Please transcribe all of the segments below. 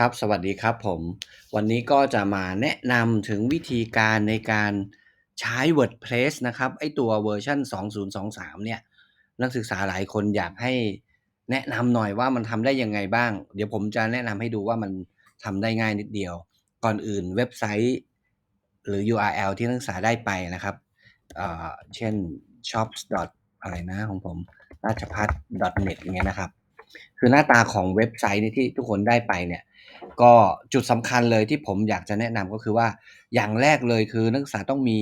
ครับ สวัสดีครับผม วันนี้ก็จะมาแนะนำถึงวิธีการในการใช้ WordPress นะครับ ไอตัวเวอร์ชัน2023 เนี่ย นักศึกษาหลายคนอยากให้แนะนำหน่อยว่ามันทำได้ยังไงบ้าง เดี๋ยวผมจะแนะนำให้ดูว่ามันทำได้ง่ายนิดเดียว ก่อนอื่นเว็บไซต์ หรือ URL ที่นักศึกษาได้ไปนะครับเอ่อเช่น shops. อะไรนะของผมราชพัฒ .net อย่างเงี้ยนะครับ คือหน้าตาของเว็บไซต์นี่ที่ทุกคนได้ไปเนี่ย ก็จุดสำคัญเลยที่ผมอยากจะแนะนำก็คือว่าอย่างแรกเลยคือนักศึกษาต้องมี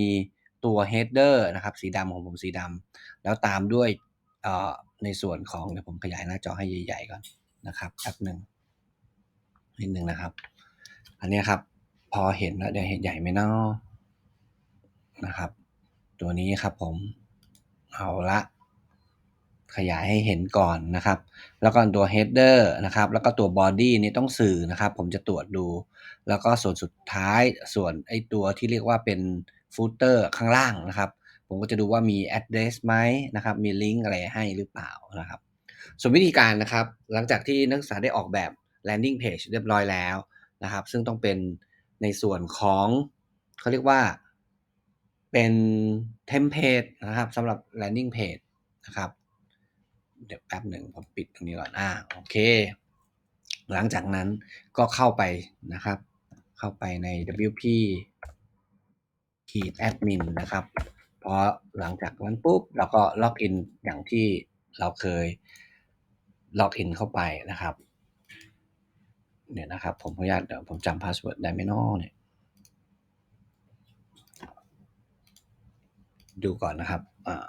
ตัว header นะครับสีดำของผมสีดำแล้วตามด้วยในส่วนของเดี๋ยวผมขยายหน้าจอให้ใหญ่ ๆ ก่อนนะครับแป๊บหนึ่งนิดหนึ่งนะครับ อันนี้ครับ พอเห็นแล้วเดี๋ยวเห็นใหญ่ไหมเนาะนะครับ ตัวนี้ครับผมเอาละ ขยายให้เห็นก่อนนะครับ แล้วก็ตัว header นะครับ แล้วก็ตัว body นี่ต้องสื่อนะครับ ผมจะตรวจดู แล้วก็ส่วนสุดท้ายส่วนไอตัวที่เรียกว่าเป็น footer ข้างล่างนะครับ ผมก็จะดูว่ามี address ไหมนะครับ มีลิงก์อะไรให้หรือเปล่านะครับ ส่วนวิธีการนะครับ หลังจากที่นักศึกษาได้ออกแบบ landing page เรียบร้อยแล้วนะครับ ซึ่งต้องเป็นในส่วนของเขาเรียกว่าเป็นเทมเพลตนะครับสำหรับ landing page นะครับ เดี๋ยวแป๊บหนึ่งผมปิดตรงนี้ก่อนอ่าโอเค หลังจากนั้นก็เข้าไปนะครับ เข้าไปใน WP ขีด admin นะครับพอหลังจากนั้นปุ๊บเราก็ล็อกอินอย่างที่เราเคยล็อกอินเข้าไปนะครับเนี่ยนะครับผมขออนุญาตเดี๋ยวผมจำพาสเวิร์ดได้ไหมน้อเนี่ยดูก่อนนะครับอ่า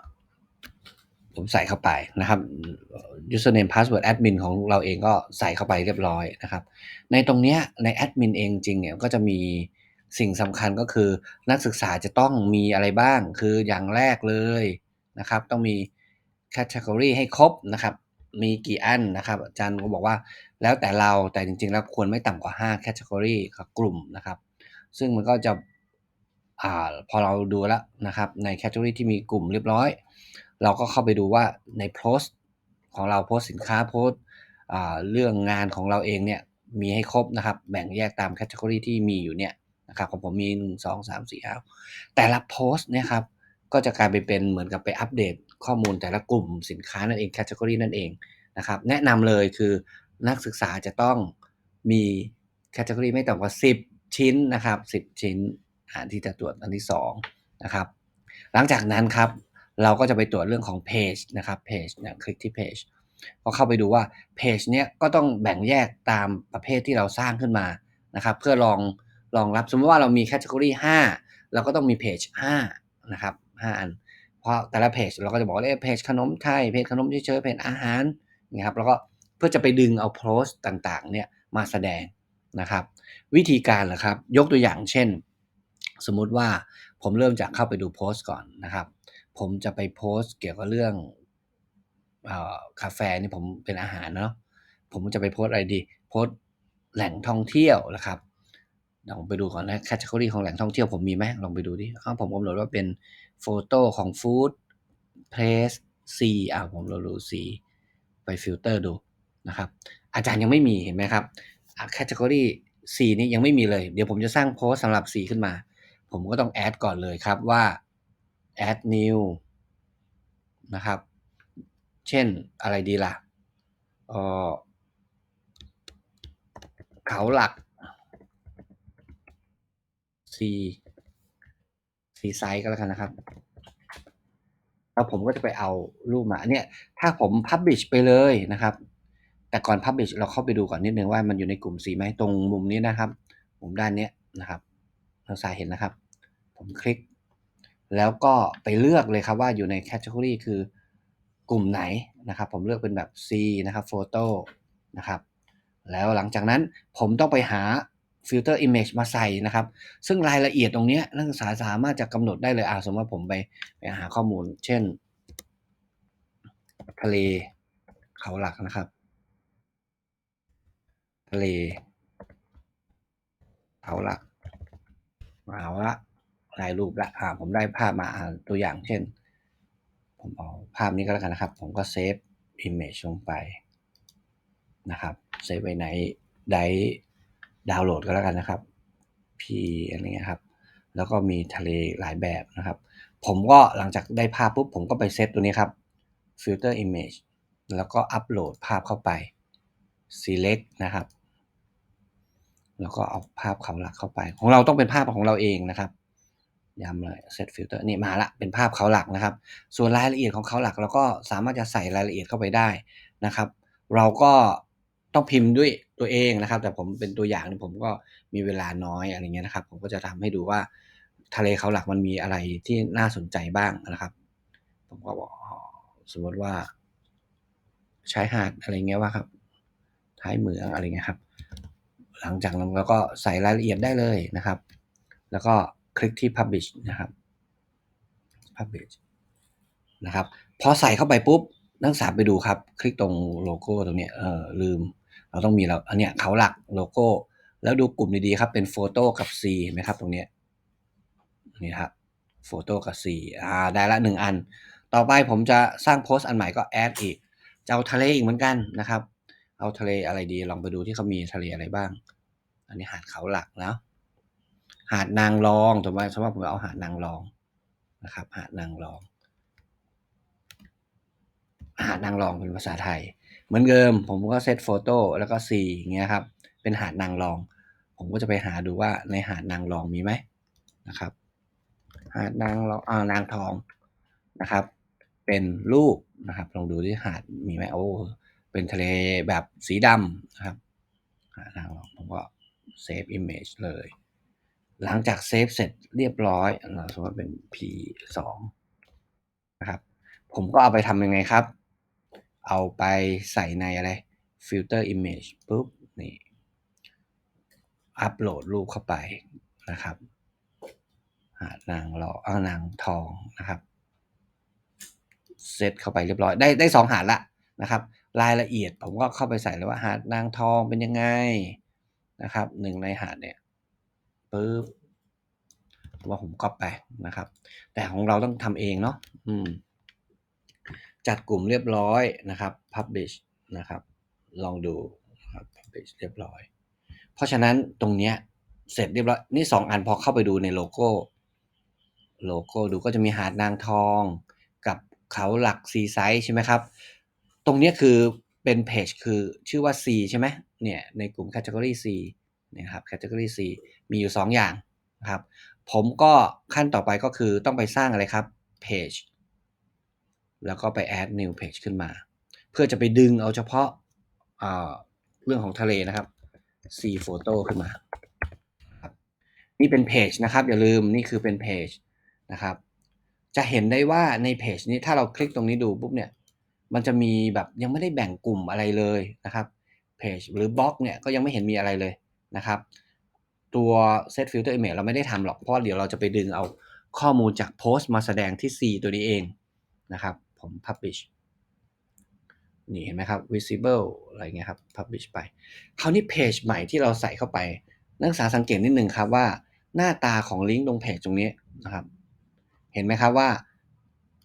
ผมใส่เข้าไปนะครับ username password admin ของเราเองก็ใส่เข้าไปเรียบร้อยนะครับ ในตรงเนี้ยใน admin เองจริงเนี่ยก็จะมีสิ่งสำคัญก็คือนักศึกษาจะต้องมีอะไรบ้าง คืออย่างแรกเลยนะครับ ต้องมี category ให้ครบนะครับ มีกี่อันนะครับ อาจารย์ก็บอกว่าแล้วแต่เราแต่จริงๆ แล้วควรไม่ต่ำกว่า 5 category กับกลุ่มนะครับ ซึ่งมันก็จะอ่าพอเราดูแล้วนะครับใน category ที่มีกลุ่มเรียบร้อย เราก็เข้าไปดูว่าในโพสต์ของเราโพสต์สินค้าโพสต์เรื่องงานของเราเองเนี่ยมีให้ครบนะครับ แบ่งแยกตามแคตตากรีที่มีอยู่เนี่ยนะครับของผมมีหนึ่งสองสามสี่ห้าแต่ละโพสต์เนี่ยครับก็จะกลายไปเป็นเหมือนกับไปอัปเดตข้อมูลแต่ละกลุ่มสินค้านั่นเองแคตตากรีนั่นเองนะครับแนะนำเลยคือนักศึกษาจะต้องมีแคตตากรีไม่ต่ำกว่า 10 ชิ้นนะครับ 10 ชิ้นที่จะตรวจอันที่2นะครับหลังจากนั้นครับ เราก็จะไปตรวจเรื่องของเพจนะครับเพจเนี่ยคลิกที่เพจพอเข้าไปดูว่าเพจเนี้ยก็ต้องแบ่งแยกตามประเภทที่เราสร้างขึ้นมานะครับเพื่อลองรองรับสมมติว่าเรามีแคตตากรี5เราก็ต้องมีเพจ5นะครับ5อันเพราะแต่ละเพจเราก็จะบอกว่าเพจขนมไทยเพจขนมเฉยๆเพจอาหารนะครับแล้วก็เพื่อจะไปดึงเอาโพสต์ต่างๆเนี่ยมาแสดงนะครับ วิธีการเหรอครับ ยกตัวอย่างเช่น สมมุติว่า ผมเริ่มจากเข้าไปดูโพสต์ก่อนนะครับ ผมจะไปโพสต์เกี่ยวกับเรื่องกาแฟนี่ผมเป็นอาหารเนาะผมจะไปโพสต์อะไรดี โพสต์แหล่งท่องเที่ยวนะครับลองไปดูก่อนนะแคตตากรีของแหล่งท่องเที่ยวผมมีไหมลองไปดูดิอ้าวผมกำหนดว่าเป็นโฟโต้ของฟู้ดเพลสซีอ่าผมเราดูสีไปฟิลเตอร์ดูนะครับ อาจารย์ยังไม่มีเห็นไหมครับแคตตากรีสีนี้ยังไม่มีเลย เดี๋ยวผมจะสร้างโพสต์สำหรับสีขึ้นมา ผมก็ต้องแอดก่อนเลยครับว่า add new นะครับ เช่นอะไรดีล่ะเขาหลัก C C ไซส์ก็แล้วกันนะครับ แล้วผมก็จะไปเอารูปมาเนี่ยถ้าผม Publish ไปเลยนะครับ แต่ก่อน Publish เราเข้าไปดูก่อนนิดนึงว่ามันอยู่ในกลุ่มสีไหมตรงมุมนี้นะครับ มุมด้านนี้นะครับเราสายเห็นนะครับ ผมคลิก แล้วก็ไปเลือกเลยครับว่าอยู่ในแคตตากรีคือกลุ่มไหนนะครับ ผมเลือกเป็นแบบ C นะครับโฟโต้นะครับ แล้วหลังจากนั้นผมต้องไปหาฟิลเตอร์อิมเมจมาใส่นะครับ ซึ่งรายละเอียดตรงนี้นักศึกษาสามารถจะกำหนดได้เลยอ่าสมมติว่าผมไปไปหาข้อมูล เช่น ทะเลเขาหลักนะครับ ทะเลเขาหลักเอาละ ถ่ายรูปละอ่าผมได้ภาพมาตัวอย่างเช่น ผมเอาภาพนี้ก็แล้วกันนะครับ ผมก็เซฟ Image ลงไปนะครับเซฟไว้ในไดดาวน์โหลดก็แล้วกันนะครับ P อะไรเงี้ยครับ แล้วก็มีทะเลหลายแบบนะครับ ผมก็หลังจากได้ภาพปุ๊บ ผมก็ไปเซตตัวนี้ครับ filter image แล้วก็อัปโหลดภาพเข้าไป select นะครับ แล้วก็เอาภาพเขาหลักเข้าไป ของเราต้องเป็นภาพของเราเองนะครับ ย้ำเลย set filter นี่มาละเป็นภาพเขาหลักนะครับ ส่วนรายละเอียดของเขาหลักเราก็สามารถจะใส่รายละเอียดเข้าไปได้นะครับ เราก็ต้องพิมพ์ด้วยตัวเองนะครับ แต่ผมเป็นตัวอย่างผมก็มีเวลาน้อยอะไรเงี้ยนะครับ ผมก็จะทำให้ดูว่าทะเลเขาหลักมันมีอะไรที่น่าสนใจบ้างนะครับ ผมก็บอกสมมติว่าชายหาดอะไรเงี้ยว่าครับ ท้ายเหมืองอะไรเงี้ยครับ หลังจากนั้นเราก็ใส่รายละเอียดได้เลยนะครับ แล้วก็ คลิกที่ publish นะครับ publish นะครับ พอใส่เข้าไปปุ๊บ นักศึกษาไปดูครับ คลิกตรงโลโก้ตรงนี้เออลืม เราต้องมีเราอันเนี้ยเขาหลักโลโก้ แล้วดูกลุ่มดีๆครับ เป็นโฟโต้กับ C ไหมครับ ตรงเนี้ยนี่ครับโฟโต้กับ C อ่า ได้ละหนึ่งอัน ต่อไปผมจะสร้างโพสต์อันใหม่ก็แอดอีกจะเอาทะเลอีกเหมือนกันนะครับ เอาทะเลอะไรดี ลองไปดูที่เขามีทะเลอะไรบ้าง อันนี้หาดเขาหลักแล้ว หาดนางรองถูกไหมสมมติผมเอาหาดนางรองนะครับ หาดนางรอง หาดนางรองเป็นภาษาไทย เหมือนเดิมผมก็เซตโฟโต้แล้วก็ C อย่างเงี้ยครับ เป็นหาดนางรอง ผมก็จะไปหาดูว่าในหาดนางรองมีไหมนะครับ หาดนางรองอ่านางทองนะครับ เป็นรูปนะครับ ลองดูที่หาดมีไหมโอ้เป็นทะเลแบบสีดำนะครับหาดนางรองผมก็เซฟอิมเมจเลย หลังจากเซฟเสร็จเรียบร้อยเราสมมติเป็น P 2นะครับ ผมก็เอาไปทำยังไงครับ เอาไปใส่ในอะไร filter image ปุ๊บ นี่ อัปโหลดรูปเข้าไปนะครับหานางรอเอานางทองนะครับ เซตเข้าไปเรียบร้อย ได้ได้สองหาดละนะครับ รายละเอียดผมก็เข้าไปใส่เลยว่าหาดนางทองเป็นยังไงนะครับหนึ่งในหาดเนี่ย ปุ๊บว่าผมก๊อปไปนะครับ แต่ของเราต้องทำเองเนาะอืมจัดกลุ่มเรียบร้อยนะครับ publish นะครับ ลองดูครับ publish เรียบร้อย เพราะฉะนั้นตรงเนี้ยเสร็จเรียบร้อย นี่สองอันพอเข้าไปดูในโลโก้ โลโก้ดูก็จะมีหาดนางทองกับเขาหลักซีไซส์ใช่ไหมครับ ตรงเนี้ยคือเป็นเพจคือชื่อว่า C ใช่ไหมเนี่ยในกลุ่ม category C นะครับ category C มีอยู่ 2 อย่างนะครับ ผมก็ขั้นต่อไปก็คือต้องไปสร้างอะไรครับ page แล้วก็ไป add new page ขึ้นมา เพื่อจะไปดึงเอาเฉพาะเรื่องของทะเลนะครับ C photo ขึ้นมา นี่เป็นเพจนะครับ อย่าลืมนี่คือเป็นเพจนะครับ จะเห็นได้ว่าในเพจนี้ถ้าเราคลิกตรงนี้ดูปุ๊บเนี่ย มันจะมีแบบยังไม่ได้แบ่งกลุ่มอะไรเลยนะครับเพจหรือบล็อกเนี่ยก็ยังไม่เห็นมีอะไรเลยนะครับ ตัว set filter image เราไม่ได้ทำหรอก เพราะเดี๋ยวเราจะไปดึงเอาข้อมูลจากโพสต์มาแสดงที่ C ตัวนี้เองนะครับผม publish นี่เห็นไหมครับ visible อะไรเงี้ยครับ publish ไป คราวนี้เพจใหม่ที่เราใส่เข้าไป นักศึกษาสังเกตนิดนึงครับว่าหน้าตาของลิงก์ตรงเพจตรงนี้นะครับเห็นไหมครับว่า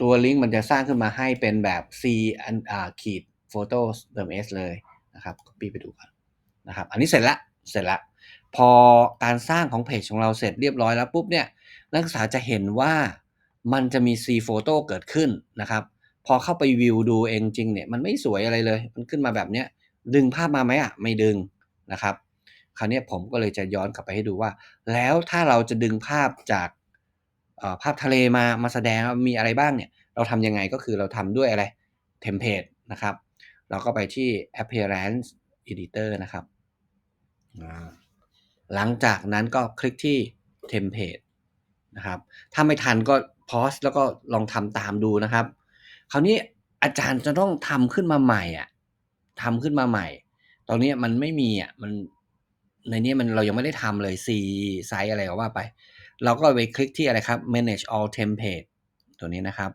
ตัวลิงก์มันจะสร้างขึ้นมาให้เป็นแบบ C อันอ่าขีด photos เติม S เลยนะครับ copy ไปดูกันนะครับ อันนี้เสร็จละ เสร็จละ พอการสร้างของเพจของเราเสร็จเรียบร้อยแล้วปุ๊บเนี่ยนักศึกษาจะเห็นว่ามันจะมี C photo เกิดขึ้นนะครับ พอเข้าไปวิวดูเองจริงเนี่ยมันไม่สวยอะไรเลย มันขึ้นมาแบบเนี้ยดึงภาพมาไหมอะไม่ดึงนะครับ คราวนี้ผมก็เลยจะย้อนกลับไปให้ดูว่า แล้วถ้าเราจะดึงภาพจากภาพทะเลมามาแสดงมีอะไรบ้างเนี่ย เราทำยังไงก็คือเราทำด้วยอะไรเทมเพลตนะครับ เราก็ไปที่ appearance editor นะครับ หลังจากนั้นก็คลิกที่ template นะครับถ้าไม่ทันก็พอสแล้วก็ลองทำตามดูนะครับ คราวนี้อาจารย์จะต้องทำขึ้นมาใหม่อะทำขึ้นมาใหม่ ตอนนี้มันไม่มีอะมันในนี้มันเรายังไม่ได้ทำเลย C ไซส์อะไรก็ว่าไป เราก็ไปคลิกที่อะไรครับ manage all template ตัวนี้นะครับ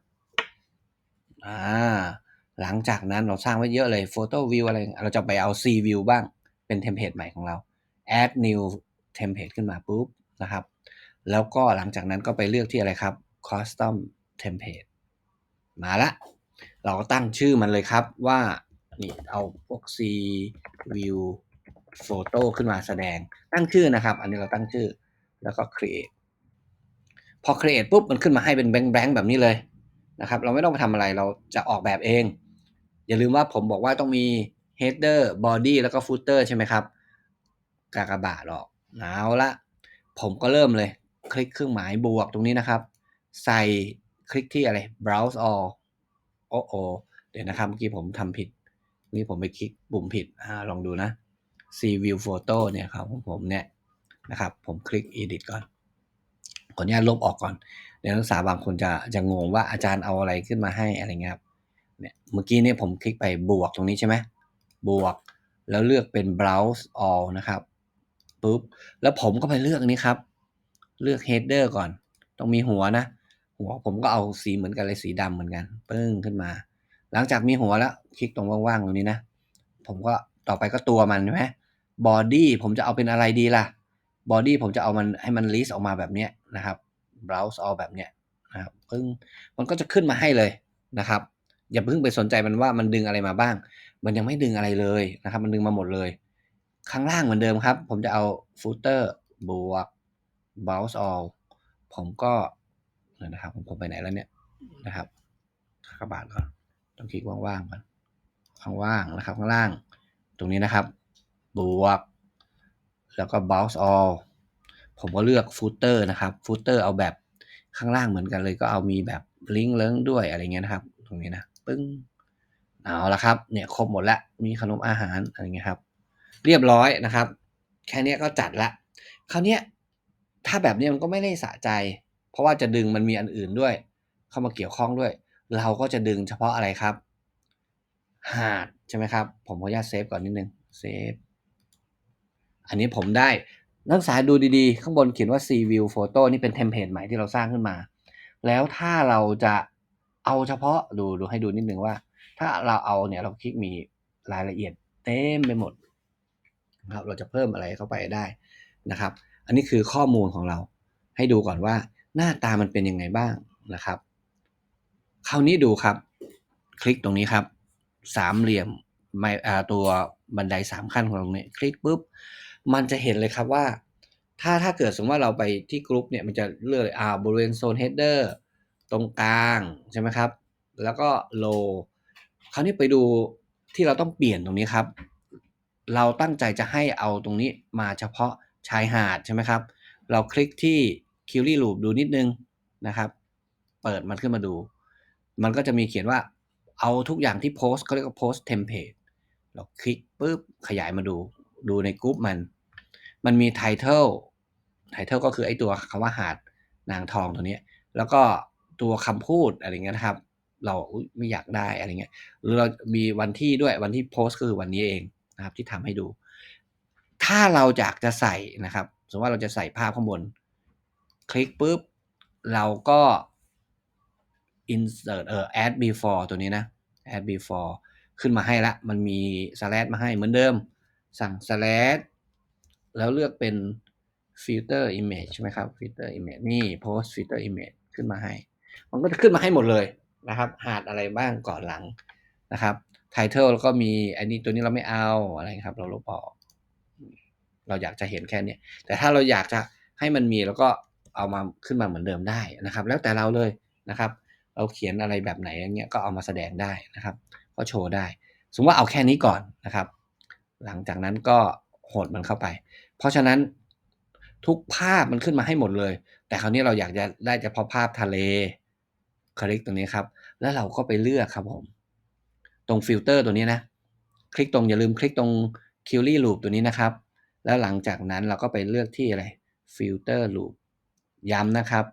อ่าหลังจากนั้นเราสร้างไว้เยอะเลย photo view อะไร เราจะไปเอา C view บ้างเป็นเทมเพลตใหม่ของเรา add new template ขึ้นมาปุ๊บนะครับ แล้วก็หลังจากนั้นก็ไปเลือกที่อะไรครับ custom template มาละ เราก็ตั้งชื่อมันเลยครับว่า นี่เอาพวก C view โฟโต้ขึ้นมาแสดง ตั้งชื่อนะครับ อันนี้เราตั้งชื่อ แล้วก็ create พอ create ปุ๊บ มันขึ้นมาให้เป็นแบงค์แบงค์แบบนี้เลยนะครับ เราไม่ต้องไปทำอะไร เราจะออกแบบเอง อย่าลืมว่าผมบอกว่าต้องมี header body แล้วก็ footer ใช่ไหมครับ กากบาทหรอกเอาละผมก็เริ่มเลย คลิกเครื่องหมายบวกตรงนี้นะครับ ใส่คลิกที่อะไร browse all โอ้โอเดี๋ยวนะครับ เมื่อกี้ผมทำผิดนี่ผมไปคลิกปุ่มผิดอลองดูนะ see view photo เนี่ยครับของผมเนี่ยนะครับ ผมคลิก edit ก่อนขออนุญาตลบออกก่อนเดี๋ยวนักศึกษาบางคนจะจะงงว่าอาจารย์เอาอะไรขึ้นมาให้อะไรเงี้ยครับเนี่ยเมื่อกี้เนี่ยผมคลิกไปบวกตรงนี้ใช่ไหมบวกแล้วเลือกเป็น browse all นะครับ ปุ๊บแล้วผมก็ไปเลือกนี้ครับ เลือก header ก่อน ต้องมีหัวนะ หัวผมก็เอาสีเหมือนกันเลยสีดำเหมือนกัน ปึ้งขึ้นมา หลังจากมีหัวแล้ว คลิกตรงว่างๆตรงนี้นะ ผมก็ต่อไปก็ตัวมันใช่ไหม body ผมจะเอาเป็นอะไรดีล่ะ body ผมจะเอามันให้มัน list ออกมาแบบเนี้ยนะครับ browse all แบบเนี้ยนะครับปึ้งมันก็จะขึ้นมาให้เลยนะครับ อย่าเพิ่งไปสนใจมันว่ามันดึงอะไรมาบ้าง มันยังไม่ดึงอะไรเลยนะครับ มันดึงมาหมดเลย ข้างล่างเหมือนเดิมครับ ผมจะเอา footer บวก browse all ผมก็นะครับผมไปไหนแล้วเนี่ยนะครับกระบาดก่อนต้องคลิกว่างๆก่อนข้างว่างนะครับ ข้างล่าง ตรงนี้นะครับ บวก แล้วก็ browse all ผมก็เลือก footer นะครับ footer เอาแบบข้างล่างเหมือนกันเลยก็เอามีแบบลิงก์เลิงด้วยอะไรเงี้ยนะครับ ตรงนี้นะ ปึ้งเอาละครับ เนี่ยครบหมดแล้ว มีขนมอาหารอะไรเงี้ยครับ เรียบร้อยนะครับ แค่นี้ก็จัดละคราวนี้ถ้าแบบนี้มันก็ไม่ได้สะใจ เพราะว่าจะดึงมันมีอันอื่นด้วย เข้ามาเกี่ยวข้องด้วย เราก็จะดึงเฉพาะอะไรครับหาดใช่ไหมครับ ผมขออนุญาตเซฟก่อนนิดนึงเซฟอันนี้ผมได้นักศึกษาดูดีๆ ข้างบนเขียนว่า C view photo นี่เป็นเทมเพลตใหม่ที่เราสร้างขึ้นมา แล้วถ้าเราจะเอาเฉพาะดูดูให้ดูนิดนึงว่า ถ้าเราเอาเนี่ยเราคลิกมีรายละเอียดเต็มไปหมด นะครับเราจะเพิ่มอะไรเข้าไปได้นะครับ อันนี้คือข้อมูลของเราให้ดูก่อนว่าหน้าตามันเป็นยังไงบ้างนะครับ คราวนี้ดูครับ คลิกตรงนี้ครับ สามเหลี่ยมไม่ตัวบันไดสามขั้นของเราเนี่ยคลิกปุ๊บมันจะเห็นเลยครับว่า ถ้าถ้าเกิดสมมติว่าเราไปที่กรุ๊ปเนี่ยมันจะเลือกอ่าบริเวณโซน header ตรงกลางใช่ไหมครับ แล้วก็ low คราวนี้ไปดูที่เราต้องเปลี่ยนตรงนี้ครับ เราตั้งใจจะให้เอาตรงนี้มาเฉพาะชายหาดใช่ไหมครับ เราคลิกที่ q u e r y loop ดูนิดนึงนะครับ เปิดมันขึ้นมาดู มันก็จะมีเขียนว่าเอาทุกอย่างที่โพสเขาเรียกว่าโพสเทมเพลตเราคลิกปุ๊บขยายมาดู ดูในกรุ๊ปมัน มันมีไทเทลไทเทลก็คือไอตัวคำว่าหาดนางทองตัวนี้ แล้วก็ตัวคำพูดอะไรเงี้ยนะครับ เราไม่อยากได้อะไรเงี้ย หรือเรามีวันที่ด้วยวันที่โพสก็คือวันนี้เอง นะครับที่ทำให้ดู ถ้าเราอยากจะใส่นะครับ สมมติว่าเราจะใส่ภาพข้างบน คลิกปุ๊บ เราก็ insert เอ่อ add before ตัวนี้นะ add before ขึ้นมาให้ละ มันมี slash มาให้เหมือนเดิม สั่ง slash แล้วเลือกเป็น filter image ใช่ไหมครับ filter image นี่ post filter image ขึ้นมาให้ มันก็จะขึ้นมาให้หมดเลยนะครับ หาดอะไรบ้างก่อนหลังนะครับ title แล้วก็มีอันนี้ตัวนี้เราไม่เอาอะไรครับ เราลบออก เราอยากจะเห็นแค่นี้แต่ถ้าเราอยากจะให้มันมีแล้วก็เอามาขึ้นมาเหมือนเดิมได้นะครับ แล้วแต่เราเลยนะครับ เราเขียนอะไรแบบไหนอย่างเงี้ยก็เอามาแสดงได้นะครับ ก็โชว์ได้ สมมติว่าเอาแค่นี้ก่อนนะครับ หลังจากนั้นก็โหดมันเข้าไป เพราะฉะนั้นทุกภาพมันขึ้นมาให้หมดเลย แต่คราวนี้เราอยากจะได้เฉพาะภาพทะเลคลิกตรงนี้ครับ แล้วเราก็ไปเลือกครับผม ตรงฟิลเตอร์ตัวนี้นะ คลิกตรงอย่าลืมคลิกตรง q u e r y loop ตัวนี้นะครับ แล้วหลังจากนั้นเราก็ไปเลือกที่อะไร filter loop ย้ำนะครับ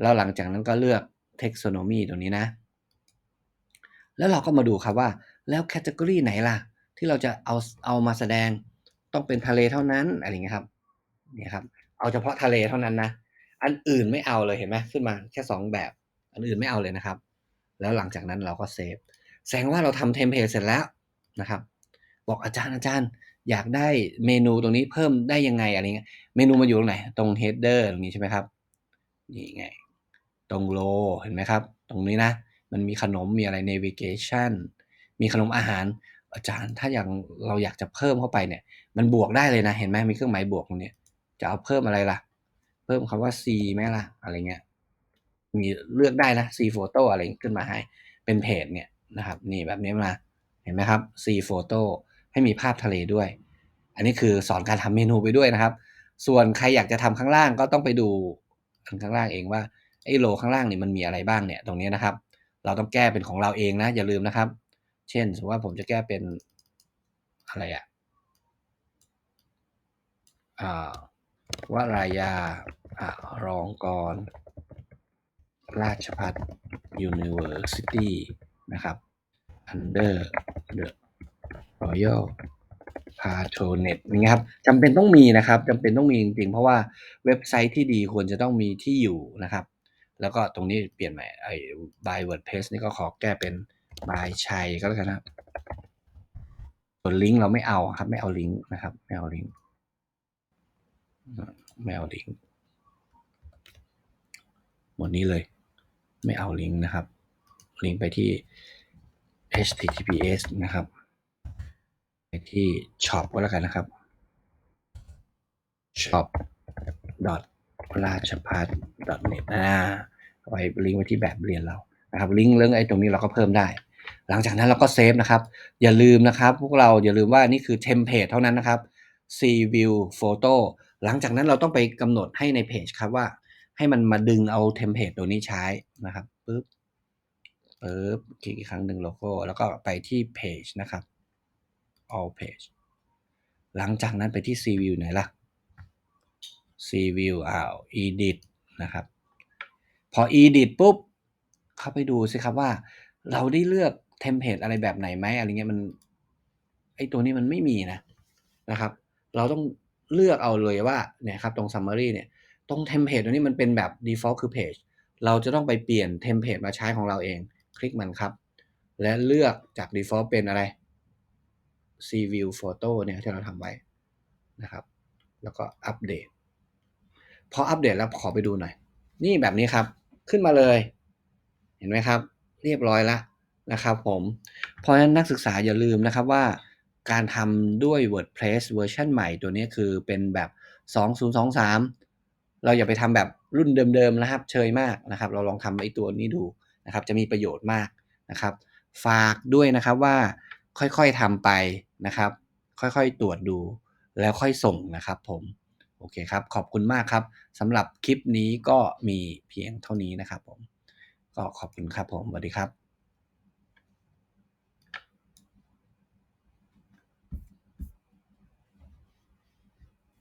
แล้วหลังจากนั้นก็เลือก taxonomy ตรงนี้นะ แล้วเราก็มาดูครับว่าแล้วแคตตากรีไหนล่ะ ที่เราจะเอาเอามาแสดงต้องเป็นทะเลเท่านั้นอะไรเงี้ยครับเนี่ยครับ เอาเฉพาะทะเลเท่านั้นนะ อันอื่นไม่เอาเลยเห็นไหมขึ้นมาแค่ 2 แบบ อันอื่นไม่เอาเลยนะครับ แล้วหลังจากนั้นเราก็เซฟ แสดงว่าเราทำเทมเพลตเสร็จแล้วนะครับ บอกอาจารย์อาจารย์ อยากได้เมนูตรงนี้เพิ่มได้ยังไงอะไรเงี้ยเมนูมาอยู่ตรงไหน ตรง header ตรงนี้ใช่ไหมครับนี่ไง ตรงโลเห็นไหมครับ ตรงนี้นะ มันมีขนมมีอะไร navigation มีขนมอาหารอาจารย์ถ้าอย่างเราอยากจะเพิ่มเข้าไปเนี่ย มันบวกได้เลยนะเห็นไหมมีเครื่องหมายบวกตรงนี้จะเอาเพิ่มอะไรล่ะ เพิ่มคำว่า C ไหมล่ะ อะไรเงี้ยมีเลือกได้นะ C photo อะไรขึ้นมาให้ เป็นเพจเนี่ย นะครับนี่แบบนี้มาเห็นไหมครับ C photo ให้มีภาพทะเลด้วย อันนี้คือสอนการทำเมนูไปด้วยนะครับ ส่วนใครอยากจะทำข้างล่างก็ต้องไปดูข้างล่างเองว่าไอ้โลข้างล่างนี่มันมีอะไรบ้างเนี่ยตรงนี้นะครับ เราต้องแก้เป็นของเราเองนะ อย่าลืมนะครับ เช่นสมมติว่าผมจะแก้เป็นอะไรอะอ่าวรายาอรองกร ราชพัฒ University น นะครับ under the Royal Patronage นี่ครับจำเป็นต้องมีนะครับจำเป็นต้องมีจริงๆ เพราะว่าเว็บไซต์ที่ดีควรจะต้องมีที่อยู่นะครับ แล้วก็ตรงนี้เปลี่ยนใหม่ไอ้ by WordPress นี่ก็ขอแก้เป็น by ชัยก็แล้วกันนะครับส่วนลิงก์เราไม่เอาครับ ไม่เอาลิงก์นะครับไม่เอาลิงก์ไม่เอาลิงก์หมดนี้เลย ไม่เอาลิงก์นะครับ ลิงก์ไปที่ https นะครับ ไปที่ shop ก็แล้วกันนะครับ shop r a c h p a t net อ่าไว้ลิงก์ไว้ที่แบบเรียนเรานะครับลิงก์เรื่องไอ้ตรงนี้เราก็เพิ่มได้ หลังจากนั้นเราก็เซฟนะครับ อย่าลืมนะครับพวกเราอย่าลืมว่านี่คือเทมเพลตเท่านั้นนะครับ C view photo หลังจากนั้นเราต้องไปกำหนดให้ในเพจครับว่า ให้มันมาดึงเอาเทมเพลตตัวนี้ใช้นะครับปึ๊บ ปึ๊บคลิกอีกครั้งหนึ่งโลโก้ แล้วก็ไปที่เพจนะครับ all page หลังจากนั้นไปที่ C view ไหนล่ะ C view อ้าว edit นะครับ พอ edit ปุ๊บ เข้าไปดูสิครับว่า เราได้เลือกเทมเพลตอะไรแบบไหนไหมอะไรเงี้ยมันไอตัวนี้มันไม่มีนะนะครับ เราต้องเลือกเอาเลยว่าเนี่ยครับตรง summary เนี่ยตรงเทมเพลตตัวนี้มันเป็นแบบ default คือ page เราจะต้องไปเปลี่ยนเทมเพลตมาใช้ของเราเอง ลิกมันครับ และเลือกจาก default เป็นอะไร C view photo เนี่ยที่เราทำไว้นะครับ แล้วก็อัปเดตพออัปเดตแล้วขอไปดูหน่อย นี่แบบนี้ครับขึ้นมาเลย เห็นไหมครับ เรียบร้อยแล้วนะครับผมเพราะฉะนั้นนักศึกษาอย่าลืมนะครับว่าการทำด้วย WordPress เวอร์ชันใหม่ตัวนี้คือเป็นแบบ 2023 เราอย่าไปทำแบบรุ่นเดิมๆนะครับ เชยมากนะครับ เราลองทำไอ้ตัวนี้ดู นะครับจะมีประโยชน์มากนะครับ ฝากด้วยนะครับว่าค่อยๆทำไปนะครับ ค่อยๆตรวจดูแล้วค่อยส่งนะครับผมโอเคครับ ขอบคุณมากครับสำหรับคลิปนี้ก็มีเพียงเท่านี้นะครับผมก็ขอบคุณครับผมสวัสดีครับ